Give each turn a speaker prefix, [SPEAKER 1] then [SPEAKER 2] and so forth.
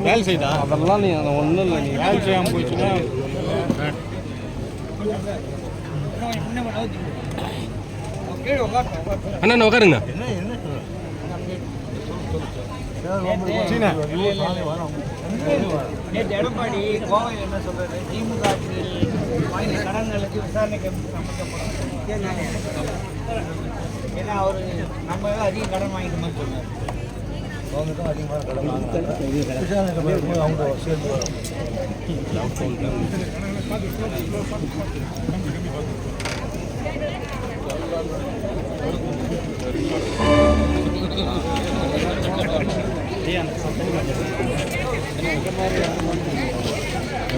[SPEAKER 1] வேலை செய்தா
[SPEAKER 2] அதெல்லாம் நீ ஒன்றும் இல்லை நீ
[SPEAKER 1] வேலை செய்யாமல் போச்சுன்னா
[SPEAKER 3] அண்ணா உட்காருங்க
[SPEAKER 4] எடப்பாடி என்ன சொல்றாரு திமுக வாங்கின கடன்களுக்கு விசாரணைக்கு கமிட்டி ஏன்னா அவர் நம்ம அதிக கடன் வாங்கிக்கணும்னு சொன்னார்.
[SPEAKER 5] அவங்க தான் அதிகமாக கடன் வாங்கினாங்க அவங்க சேர்ந்து வரும்